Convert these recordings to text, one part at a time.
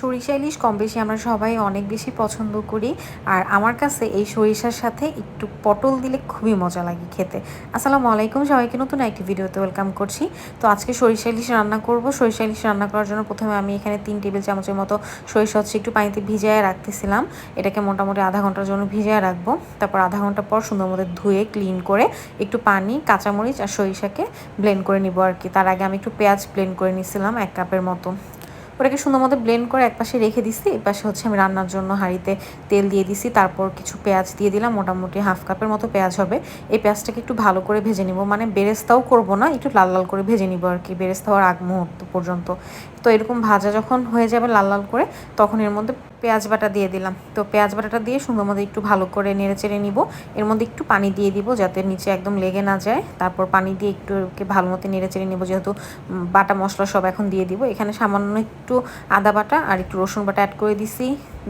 সরিষা ইলিশ কম বেশি আমরা সবাই অনেক বেশি পছন্দ করি। আর আমার কাছে এই সরিষার সাথে একটু পটল দিলে খুবই মজা লাগে খেতে। আসসালামু আলাইকুম, সবাইকে নতুন একটি ভিডিওতে ওয়েলকাম করছি। তো আজকে সরিষা ইলিশ রান্না করব। সরিষা ইলিশ রান্না করার জন্য প্রথমে আমি এখানে তিন টেবিল চামচের মতো সরিষা হচ্ছে একটু পানিতে ভিজায় রাখতেছিলাম। এটাকে মোটামুটি আধা ঘণ্টার জন্য ভিজায় রাখব। তারপর আধা ঘণ্টা পর সুন্দর মতো ধুয়ে ক্লিন করে একটু পানি, কাঁচামরিচ আর সরিষাকে ব্লেন্ড করে নিব আর কি। তার আগে আমি একটু পেঁয়াজ ব্লেন্ড করে নিয়েছিলাম এক কাপের মতো। ওটাকে সুন্দর মতো ব্লেন্ড করে একপাশে রেখে দিছি এই পাশে হচ্ছে আমি রান্নার জন্য হাঁড়িতে তেল দিয়ে দিছি, তারপর কিছু পেঁয়াজ দিয়ে দিলাম, মোটামুটি হাফ কাপের মতো পেঁয়াজ হবে। এই পেঁয়াজটাকে একটু ভালো করে ভেজে নিব মানে বেরেস্তাও করব না, একটু লাল লাল করে ভেজে নিব আর কি, বেরেস্তা হওয়ার আগ মুহূর্ত পর্যন্ত। তো এরকম ভাজা যখন হয়ে যাবে লাল লাল করে, তখন এর মধ্যে পেঁয়াজ বাটা দিয়ে দিলাম। তো পেঁয়াজ বাটাটা দিয়ে সুন্দর মতো একটু ভালো করে নেড়ে চেড়ে নিব। এর মধ্যে একটু পানি দিয়ে দিব যাতে নিচে একদম লেগে না যায়। তারপর পানি দিয়ে একটু ভালো মতো নেড়ে চেড়ে নিব যেহেতু বাটা মশলা সব এখন দিয়ে দিব। এখানে সামান্য একটু আদা বাটা আর একটু রসুন বাটা অ্যাড করে দিছি।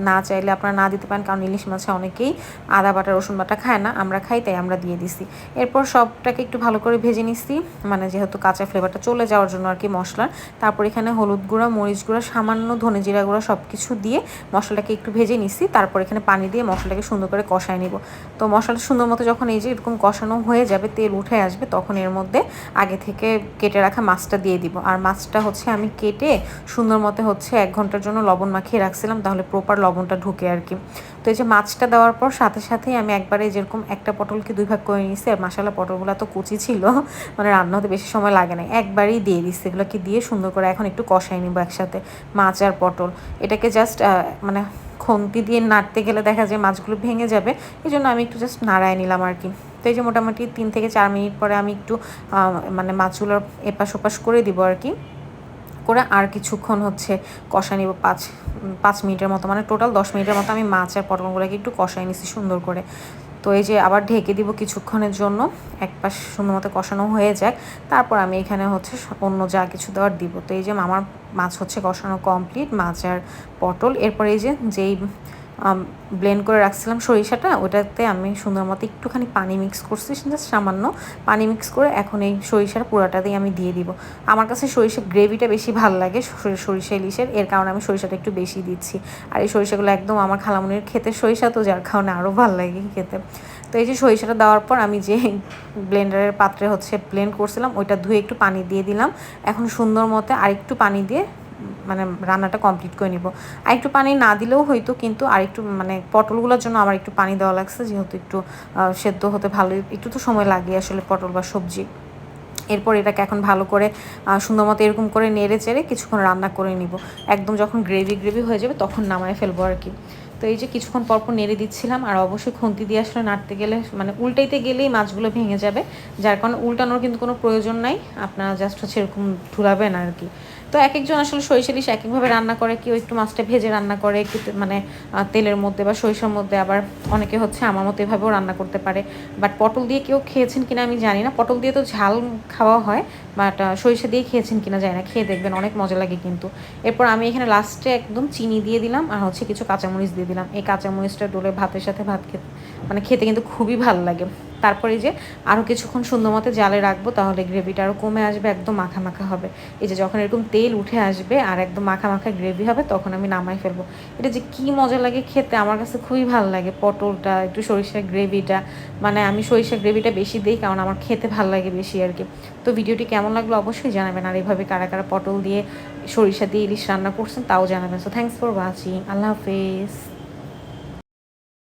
না চাইলে আপনারা না দিতে পারেন, কারণ ইলিশ মাছে অনেকেই আদা, বাটা, রসুন বাটা খায় না। আমরা খাই, তাই আমরা দিয়ে দিছি। এরপর সবটাকে একটু ভালো করে ভেজে নিছি। মানে যেহেতু কাঁচা ফ্লেভারটা চলে যাওয়ার জন্য আর কি মশলার। তারপর এখানে হলুদ গুঁড়া, মরিচ গুঁড়া, সামান্য ধনে জিরা গুঁড়া সব কিছু দিয়ে মশলাটাকে একটু ভেজে নিছি। তারপর এখানে পানি দিয়ে মশলাটাকে সুন্দর করে কষায় নিব। তো মশলাটা সুন্দর মতো যখন এই যে এরকম কষানো হয়ে যাবে, তেল উঠে আসবে, তখন এর মধ্যে আগে থেকে কেটে রাখা মাছটা দিয়ে দিব। আর মাছটা হচ্ছে আমি কেটে সুন্দর মতো হচ্ছে এক ঘণ্টার জন্য লবণ মাখিয়ে রাখছিলাম, তাহলে প্রপার লবণটা ঢুকে আর কি। তো এই যে মাছটা দেওয়ার পর সাথে সাথেই আমি একবারে যেরকম একটা পটলকে দুই ভাগ করে নিয়েছি, আর মশালা পটলগুলো তো কুচি ছিল মানে রান্না হতে বেশি সময় লাগে না একবারেই দিয়ে দিচ্ছি এগুলোকে দিয়ে সুন্দর করে এখন একটু কষাই নিব একসাথে, মাছ আর পটল। এটাকে জাস্ট মানে খন্তি দিয়ে নাড়তে গেলে দেখা যায় মাছগুলো ভেঙে যাবে এই জন্য আমি একটু জাস্ট নাড়ায় নিলাম আর কি। তো এই যে মোটামুটি তিন থেকে চার মিনিট পরে আমি একটু মানে মাছগুলোর এপাশ ওপাশ করে দিব আর কি। করে আর কিছুক্ষণ হচ্ছে কষা নিব পাঁচ পাঁচ মিনিটের মতো। মানে টোটাল দশ মিনিটের মতো আমি মাছ আর পটলগুলোকে একটু কষাই নিছি সুন্দর করে। তো এই যে আবার ঢেকে দিব কিছুক্ষণের জন্য, এক পাশ সুন্দর মতো কষানো হয়ে যাক। তারপর আমি এখানে হচ্ছে অন্য যা কিছু দেওয়ার দিব। তো এই যে আমার মাছ হচ্ছে কষানো কমপ্লিট মাছ আর পটল। এরপর এই যে যেই ব্লেন্ড করে রাখছিলাম সরিষাটা। ওটাতে আমি সুন্দর মতো একটুখানি পানি মিক্স করছি জাস্ট সামান্য পানি মিক্স করে এখন এই সরিষার পুরাটাতেই আমি দিয়ে দিব। আমার কাছে সরিষার গ্রেভিটা বেশি ভালো লাগে সরিষা ইলিশের। এর কারণে আমি সরিষাটা একটু বেশি দিচ্ছি। আর এই সরিষাগুলো একদম আমার খালামুনির খেতে সরিষা তো, যার কারণে আরও ভালো লাগে খেতে। তো এই যে সরিষাটা দেওয়ার পর আমি যে ব্লেন্ডারের পাত্রে হচ্ছে ব্লেন্ড করছিলাম, ওইটা ধুয়ে একটু পানি দিয়ে দিলাম। এখন সুন্দর মতো আরেকটু পানি দিয়ে মানে রান্নাটা কমপ্লিট করে নিব। আর একটু পানি না দিলেও হয়তো, কিন্তু আর একটু মানে পটলগুলোর জন্য আমার একটু পানি দেওয়া লাগছে, যেহেতু একটু সেদ্ধ হতে ভালো, একটু তো সময় লাগে আসলে পটল বা সবজি। এরপর এটাকে এখন ভালো করে সুন্দর মতো এরকম করে নেড়ে চেড়ে কিছুক্ষণ রান্না করে নিব। একদম যখন গ্রেভি গ্রেভি হয়ে যাবে, তখন নামায় ফেলব আর কি। তো এই যে কিছুক্ষণ পরপর নেড়ে দিচ্ছিলাম, আর অবশ্যই খুন্তি দিয়ে আসলে নাড়তে গেলে মানে উল্টাইতে গেলেই মাছগুলো ভেঙে যাবে। যার কারণে উল্টানোর কিন্তু কোনো প্রয়োজন নাই, আপনারা জাস্ট হচ্ছে এরকম ধুলাবেন আর কি। তো এক একজন আসলে সরিষা ইলিশ এক একভাবে রান্না করে, কেউ একটু মাছটা ভেজে রান্না করে, একটু মানে তেলের মধ্যে বা সরিষার মধ্যে, আবার অনেকে হচ্ছে আমার মতো এভাবেও রান্না করতে পারে। বাট পটল দিয়ে কেউ খেয়েছেন কিনা আমি জানি না। পটল দিয়ে তো ঝাল খাওয়া হয়, বাট সরিষা দিয়ে খেয়েছেন কিনা জানি না। খেয়ে দেখবেন, অনেক মজা লাগে কিন্তু। এরপর আমি এখানে লাস্টে একদম চিনি দিয়ে দিলাম, আর হচ্ছে কিছু কাঁচামরিচ দিয়ে দিলাম। এই কাঁচামরিচটা ডোলে ভাতের সাথে ভাত খেতে মানে খেতে কিন্তু খুবই ভালো লাগে। তারপরে যে আরও কিছুক্ষণ সুন্দর মতো জালে রাখব, তাহলে গ্রেভিটা আরও কমে আসবে, একদম মাখা মাখা হবে। এই যে যখন এরকম তেল উঠে আসবে আর একদম মাখা মাখা গ্রেভি হবে, তখন আমি নামাই ফেলব। এটা যে কী মজা লাগে খেতে, আমার কাছে খুবই ভালো লাগে পটলটা, একটু সরিষার গ্রেভিটা মানে আমি সরিষার গ্রেভিটা বেশি দিই, কারণ আমার খেতে ভালো লাগে বেশি আর কি। তো ভিডিওটি কেমন লাগল অবশ্যই জানাবেন, আর এইভাবে কারা কারা পটল দিয়ে সরিষা দিয়ে ইলিশ রান্না করছেন তাও জানাবেন। সো থ্যাংকস ফর ওয়াচিং আল্লাহ হাফেজ।